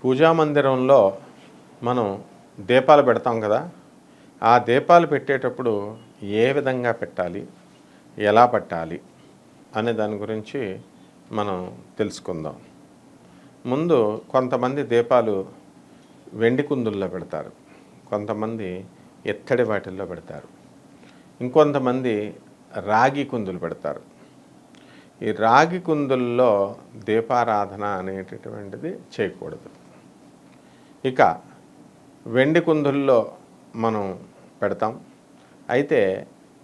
పూజా మందిరంలో మనం దీపాలు పెడతాం కదా ఆ దీపాలు పెట్టేటప్పుడు ఏ విధంగా పెట్టాలి ఎలా పెట్టాలి అనే దాని గురించి మనం తెలుసుకుందాం. ముందు కొంతమంది దీపాలు వెండి కుందుల్లో పెడతారు కొంతమంది ఎత్తడి వాటిల్లో పెడతారు ఇంకొంతమంది రాగి కుందులు పెడతారు. ఈ రాగి కుందుల్లో దీపారాధన అనేటటువంటిది చేయకూడదు. ఇక వెండి కుందుల్లో మనం పెడతాం. అయితే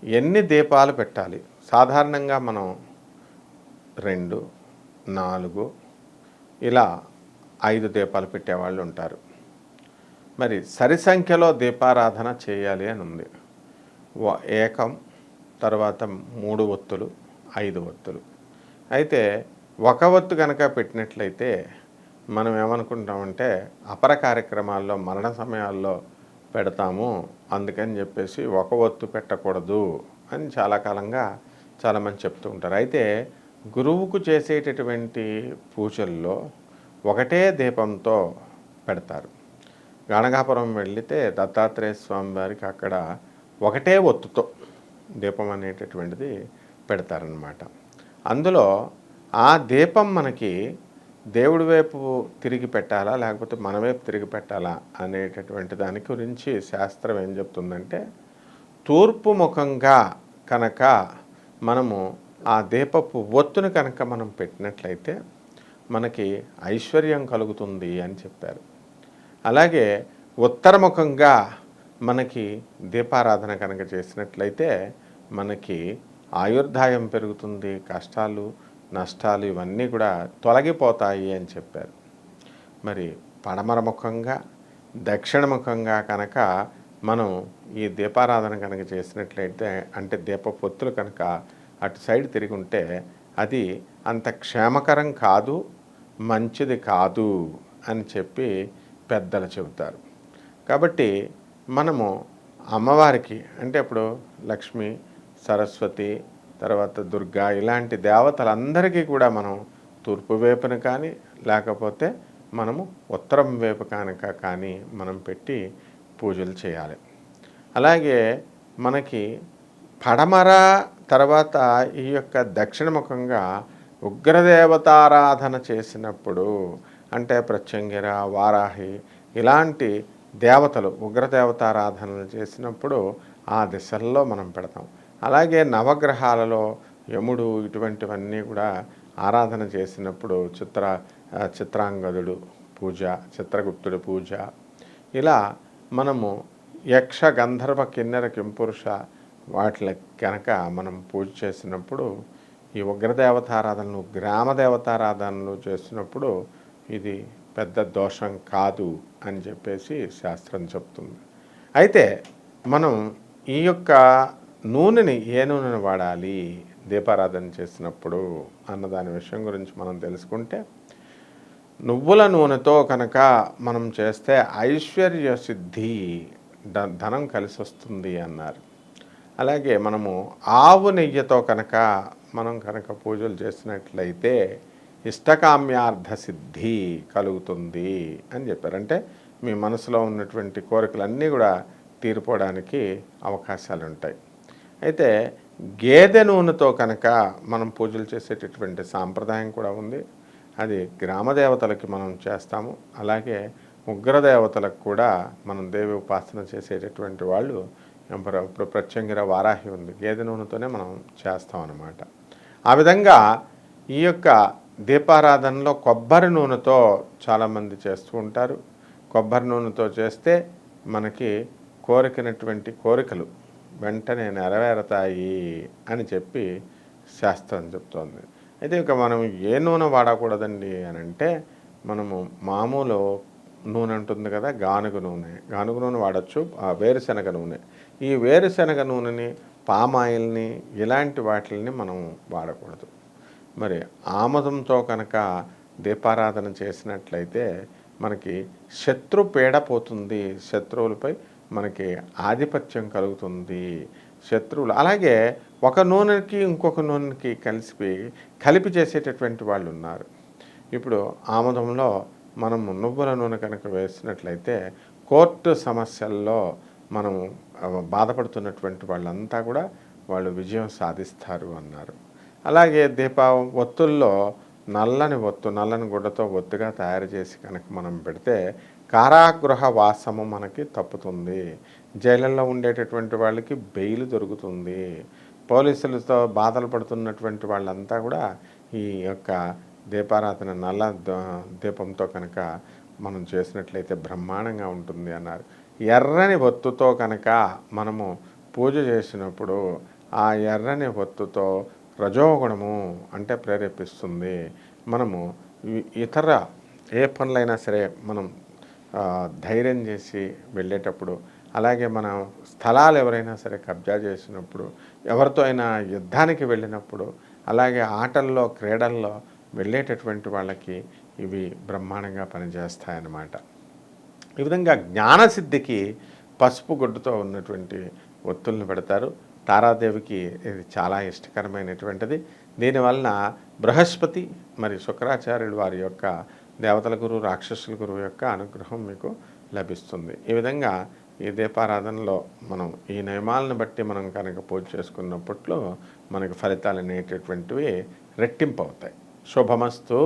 ఎన్ని దీపాలు పెట్టాలి? సాధారణంగా మనం రెండు నాలుగు ఇలా ఐదు దీపాలు పెట్టేవాళ్ళు ఉంటారు. మరి సరి సంఖ్యలో దీపారాధన చేయాలి అని ఉంది. ఏకం తర్వాత మూడు ఒత్తులు ఐదు ఒత్తులు. అయితే ఒక ఒత్తు కనుక పెట్టినట్లయితే మనం ఏమనుకుంటామంటే అపర కార్యక్రమాల్లో మరణ సమయాల్లో పెడతాము. అందుకని చెప్పేసి ఒక ఒత్తు పెట్టకూడదు అని చాలా కాలంగా చాలామంది చెప్తూ ఉంటారు. అయితే గురువుకు చేసేటటువంటి పూజల్లో ఒకటే దీపంతో పెడతారు. గణగాపురం వెళితే దత్తాత్రేయ స్వామి వారికి అక్కడ ఒకటే ఒత్తుతో దీపం అనేటటువంటిది పెడతారనమాట అందులో ఆ దీపం మనకి దేవుడి వైపు తిరిగి పెట్టాలా? లేకపోతే మన వైపు తిరిగి పెట్టాలా? అనేటటువంటి దాని గురించి శాస్త్రం ఏం చెప్తుందంటే తూర్పు ముఖంగా కనుక మనము ఆ దీపపు ఒత్తును కనుక మనం పెట్టినట్లయితే మనకి ఐశ్వర్యం కలుగుతుంది అని చెప్పారు. అలాగే ఉత్తరముఖంగా మనకి దీపారాధన కనుక చేసినట్లయితే మనకి ఆయుర్దాయం పెరుగుతుంది కష్టాలు నష్టాలు ఇవన్నీ కూడా తొలగిపోతాయి అని చెప్పారు. మరి పడమర ముఖంగా దక్షిణ ముఖంగా కనుక మనం ఈ దీపారాధన కనుక చేసినట్లయితే అంటే దీప పొత్తులు కనుక అటు సైడ్ తిరిగి ఉంటే అది అంత క్షేమకరం కాదు మంచిది కాదు అని చెప్పి పెద్దలు చెబుతారు. కాబట్టి మనము అమ్మవారికి అంటే ఇప్పుడు లక్ష్మి సరస్వతి తర్వాత దుర్గా ఇలాంటి దేవతలందరికీ కూడా మనం తూర్పు వైపున కానీ లేకపోతే మనము ఉత్తరం వైపు కనుక కానీ మనం పెట్టి పూజలు చేయాలి. అలాగే మనకి పడమర తర్వాత ఈ యొక్క దక్షిణముఖంగా ఉగ్రదేవతారాధన చేసినప్పుడు అంటే ప్రత్యంగిర వారాహి ఇలాంటి దేవతలు ఉగ్రదేవతారాధనలు చేసినప్పుడు ఆ దిశల్లో మనం పెడతాం. అలాగే నవగ్రహాలలో యముడు ఇటువంటివన్నీ కూడా ఆరాధన చేసినప్పుడు చిత్ర చిత్రాంగదుడు పూజ చిత్రగుప్తుడి పూజ. ఇలా మనము యక్ష గంధర్వ కిన్నెర కింపురుష వాటిని కనుక మనం పూజ చేసినప్పుడు ఈ ఉగ్రదేవతారాధనలు గ్రామ దేవతారాధనలు చేసినప్పుడు ఇది పెద్ద దోషం కాదు అని చెప్పేసి శాస్త్రం చెప్తుంది. అయితే మనం ఈ యొక్క నూనెని ఏ నూనెను వాడాలి? దీపారాధన చేసినప్పుడు అన్న దాని విషయం గురించి మనం తెలుసుకుంటే నువ్వుల నూనెతో కనుక మనం చేస్తే ఐశ్వర్య సిద్ధి ధనం కలిసి వస్తుంది అన్నారు. అలాగే మనము ఆవు నెయ్యితో కనుక మనం కనుక పూజలు చేసినట్లయితే ఇష్టకామ్యార్థ సిద్ధి కలుగుతుంది అని చెప్పారు. అంటే మీ మనసులో ఉన్నటువంటి కోరికలన్నీ కూడా తీరిపోవడానికి అవకాశాలు ఉంటాయి అయితే గేదె నూనెతో కనుక మనం పూజలు చేసేటటువంటి సాంప్రదాయం కూడా ఉంది. అది గ్రామ దేవతలకి మనం చేస్తాము. అలాగే ఉగ్రదేవతలకు కూడా మనం దేవి ఉపాసన చేసేటటువంటి వాళ్ళు ఇప్పుడు ఇప్పుడు ప్రత్యంగిర వారాహి ఉంది. గేదె నూనెతోనే మనం చేస్తాం అన్నమాట. ఆ విధంగా ఈ యొక్క దీపారాధనలో కొబ్బరి నూనెతో చాలామంది చేస్తూ ఉంటారు. కొబ్బరి నూనెతో చేస్తే మనకి కోరికనటువంటి కోరికలు వెంటనే నెరవేరతాయి అని చెప్పి శాస్త్రం చెప్తోంది. అయితే ఇక మనం ఏ నూనె వాడకూడదండి అని అంటే మనము మామూలు నూనె ఉంటుంది కదా గానుగ నూనె. గానుగ నూనె వాడచ్చు ఆ వేరుశనగ నూనె. ఈ వేరుశనగ నూనెని పామాయిల్ని ఇలాంటి వాటిల్ని మనం వాడకూడదు. మరి ఆమదంతో కనుక దీపారాధన చేసినట్లయితే మనకి శత్రు పీడ పోతుంది శత్రువులపై. మనకి ఆధిపత్యం కలుగుతుంది శత్రువులు. అలాగే ఒక నూనెకి ఇంకొక నూనెకి కలిసి కలిపి చేసేటటువంటి వాళ్ళు ఉన్నారు. ఇప్పుడు ఆముదంలో మనము నువ్వుల నూనె కనుక వేసినట్లయితే కోర్టు సమస్యల్లో మనం బాధపడుతున్నటువంటి వాళ్ళంతా కూడా వాళ్ళు విజయం సాధిస్తారు అన్నారు. అలాగే దీప ఒత్తుల్లో నల్లని ఒత్తు నల్లని గుడ్డతో ఒత్తుగా తయారు చేసి కనుక మనం పెడితే కారాగృహ వాసము మనకి తప్పుతుంది. జైళ్ళల్లో ఉండేటటువంటి వాళ్ళకి బెయిల్ దొరుకుతుంది. పోలీసులతో బాధలు పడుతున్నటువంటి వాళ్ళంతా కూడా ఈ యొక్క దీపారాధన నల్ల దీపంతో కనుక మనం చేసినట్లయితే బ్రహ్మాండంగా ఉంటుంది అన్నారు. ఎర్రని ఒత్తుతో కనుక మనము పూజ చేసినప్పుడు ఆ ఎర్రని ఒత్తుతో రజోగుణము అంటే ప్రేరేపిస్తుంది. మనము ఇతర ఏ పనులైనా సరే మనం ధైర్యం చేసి వెళ్ళేటప్పుడు అలాగే మనం స్థలాలు ఎవరైనా సరే కబ్జా చేసినప్పుడు ఎవరితో అయినా యుద్ధానికి వెళ్ళినప్పుడు అలాగే ఆటల్లో క్రీడల్లో వెళ్ళేటటువంటి వాళ్ళకి ఇవి బ్రహ్మాండంగా పనిచేస్తాయన్నమాట. ఈ విధంగా జ్ఞానసిద్ధికి పసుపు గుడ్డుతో ఉన్నటువంటి ఒత్తుల్ని పెడతారు. తారాదేవికి ఇది చాలా ఇష్టకరమైనటువంటిది. దీనివలన బృహస్పతి మరి శుక్రాచార్యుడు వారి యొక్క దేవతల గురువు రాక్షసుల గురువు యొక్క అనుగ్రహం మీకు లభిస్తుంది. ఈ విధంగా ఈ దీపారాధనలో మనం ఈ నియమాలను బట్టి మనం కనుక పూజ చేసుకున్నప్పట్లో మనకు ఫలితాలు అనేటటువంటివి రెట్టింపు అవుతాయి శుభమస్తూ.